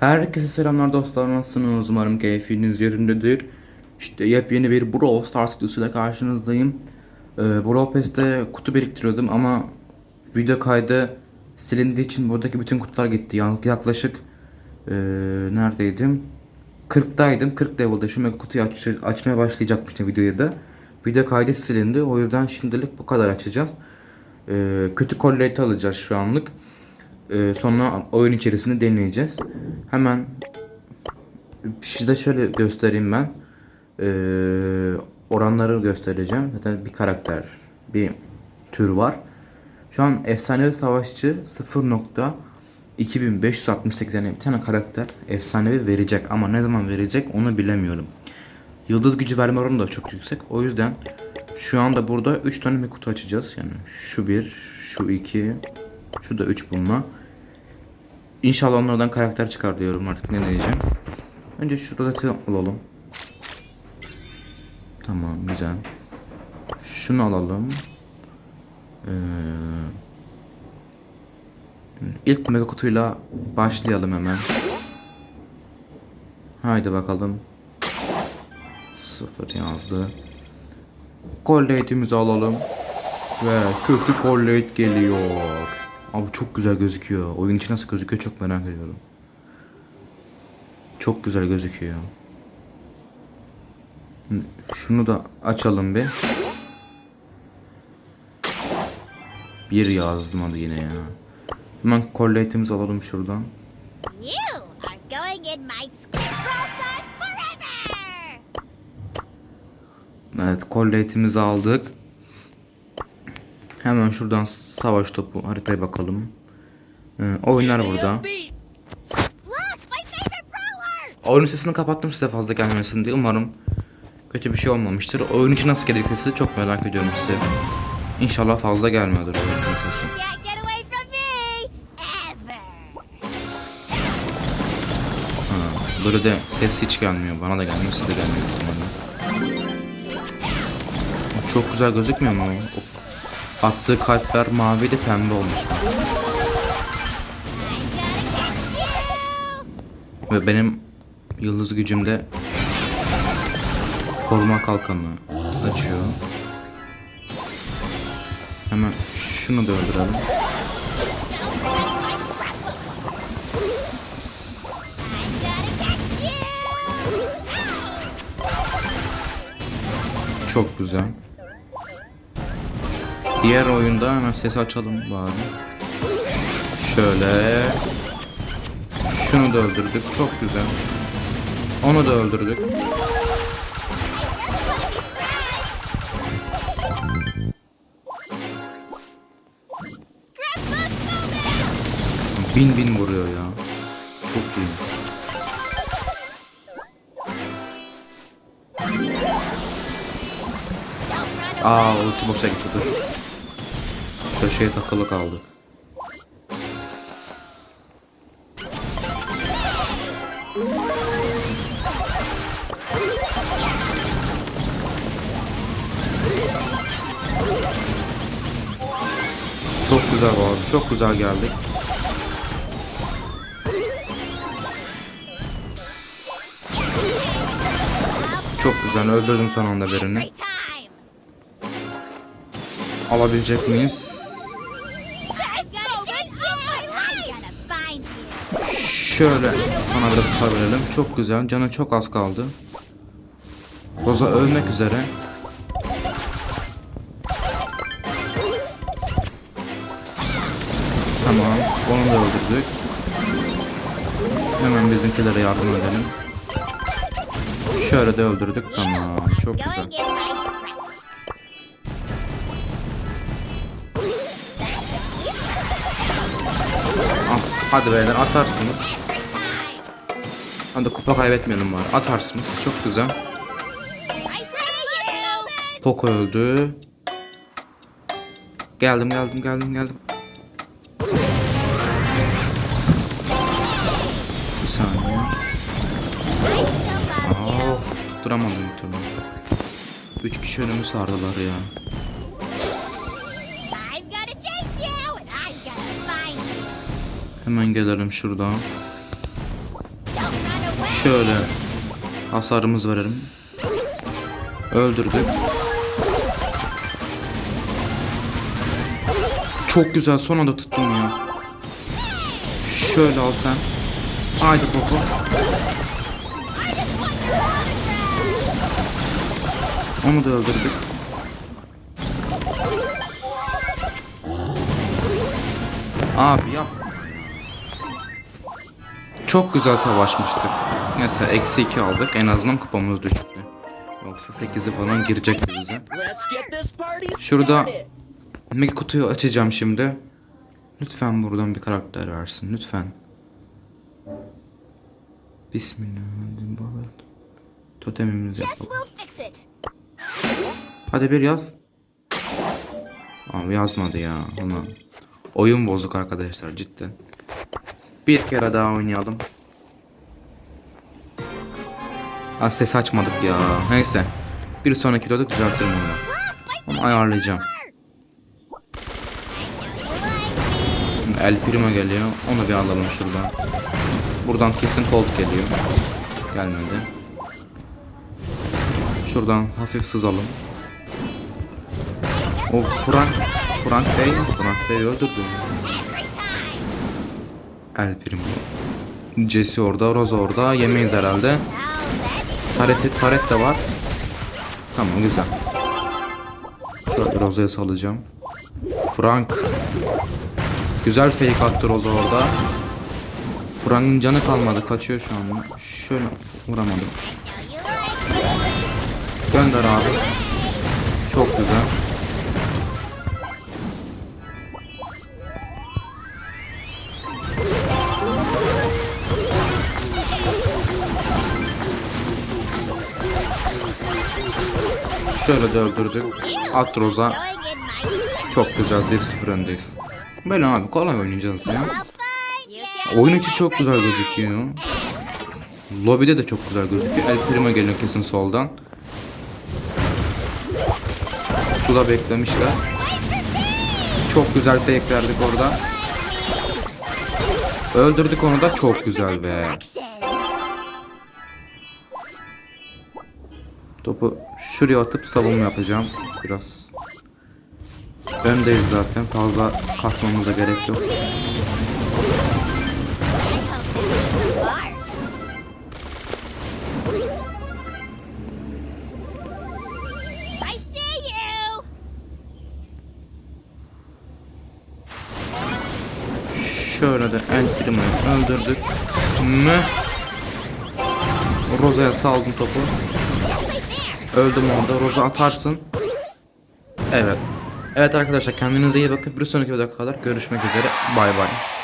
Herkese selamlar dostlar nasılsınız? Umarım keyfiniz yerindedir. İşte yepyeni bir Brawl Stars videosuyla karşınızdayım. Ee, Brawl Pass'te kutu biriktiriyordum ama video kaydı silindiği için buradaki bütün kutular gitti. Yani yaklaşık ee, neredeydim? 40'daydım 40 level'da mega kutuyu aç- açmaya başlayacakmıştım videoya da. Video kaydı silindi. O yüzden şimdilik bu kadar açacağız. Ee, Kötü collate alacağız şu anlık. Ee, sonra oyun içerisinde deneyeceğiz. Hemen size şöyle göstereyim ben. Ee, oranları göstereceğim. Zaten bir karakter, bir tür var. Şu an efsanevi savaşçı 0.2568 yani bir tane karakter efsanevi verecek ama ne zaman verecek onu bilemiyorum. Yıldız gücü verme oranı da çok yüksek. O yüzden şu anda burada 3 tane bir kutu açacağız. Yani şu bir, şu iki, şu da 3 bununla. İnşallah onlardan karakter çıkar diyorum artık ne diyeceğim. Önce şu rozeti alalım. Tamam güzel. Şunu alalım. Ee, ilk mega kutuyla başlayalım hemen. Haydi bakalım. Sıfır yazdı. Collate'imizi alalım. Ve kötü collate geliyor. Abi çok güzel gözüküyor. Oyun içi nasıl gözüküyor çok merak ediyorum. Çok güzel gözüküyor. Şunu da açalım bir. Bir yazdım hadi yine ya. Hemen collate'imizi alalım şuradan. You are going Hemen şuradan savaş topu haritaya bakalım. Ee, oyunlar burada. Oyun sesini kapattım size fazla gelmesin diye. Umarım kötü bir şey olmamıştır. Oyun için nasıl gelecek sesi çok merak ediyorum size. İnşallah fazla gelmiyordur oyun sesi. Ha, böyle de ses hiç gelmiyor. Bana da gelmiyor, size de gelmiyor. Çok güzel gözükmüyor mu? Attığı kalpler mavi de pembe olmuş. Ve benim yıldız gücümde koruma kalkanı açıyor. Hemen şunu da öldürelim. Çok güzel. Diğer oyunda hemen sesi açalım bari. Şöyle. Şunu da öldürdük. Çok güzel. Onu da öldürdük. Bin bin vuruyor ya. Çok iyi. Aa ulti boşa gitti dur. Köşeye takılı kaldı. Çok güzel abi. Çok güzel geldik. Çok güzel öldürdüm son anda birini. Alabilecek miyiz? Şöyle sana biraz kısa verelim. Çok güzel. Canı çok az kaldı. Roza ölmek üzere. Tamam. Onu da öldürdük. Hemen bizimkilere yardım edelim. Şöyle de öldürdük. Tamam. Çok güzel. Ah, hadi beyler atarsınız. Hadi kupa kaybetmeyelim var. Atarsınız. Çok güzel. Poco öldü. Geldim geldim geldim geldim. Bir saniye. Aa, tutturamadım bir. Üç kişi önümü sardılar ya. Hemen gelelim şuradan. Şöyle hasarımız verelim. Öldürdük. Çok güzel son anda tuttum ya. Şöyle al sen. Haydi Poco. Onu da öldürdük. Abi yap. Çok güzel savaşmıştık. Neyse eksi 2 aldık. En azından kupamız düştü. Yoksa 8'i falan girecekti bize. Şurada. Mega kutuyu açacağım şimdi. Lütfen buradan bir karakter versin. Lütfen. Bismillah. Totemimizi yapalım. Hadi bir yaz. Abi yazmadı ya. Ama oyun bozuk arkadaşlar cidden. Bir kere daha oynayalım. Ha ses açmadık ya. Neyse. Bir sonraki videoda düzeltirim onu. Onu ayarlayacağım. El Primo geliyor. Onu bir alalım şuradan. Buradan kesin Colt geliyor. Gelmedi. Şuradan hafif sızalım. O Frank Frank Bey Frank Bey öldürdü. El Primo. Jesse orada, Rosa orada. Yemeyiz herhalde. Taret, taret de var. Tamam güzel. Şöyle Rosa'ya salacağım. Frank. Güzel fake attı Rosa orada. Frank'ın canı kalmadı. Kaçıyor şu anda. Şöyle vuramadım. Gönder abi. Çok güzel. Şöyle de öldürdük. At Rosa. Going in my Çok güzel 1-0 öndeyiz. Böyle abi kolay oynayacağız ya. Oyun içi çok güzel gözüküyor. Lobide de çok güzel gözüküyor. El Primo geliyor kesin soldan. Suda beklemişler. Çok güzel fake verdik orada. Öldürdük onu da çok güzel be. Topu şuraya atıp savunma yapacağım. Biraz. Öndeyiz zaten. Fazla kasmamıza gerek yok. Şöyle de Primo'yu öldürdük. Mü? Rosa'ya saldım topu. Öldüm orada. Rosa atarsın. Evet. Evet arkadaşlar kendinize iyi bakın. Bir sonraki videoda kadar görüşmek üzere. Bay bay.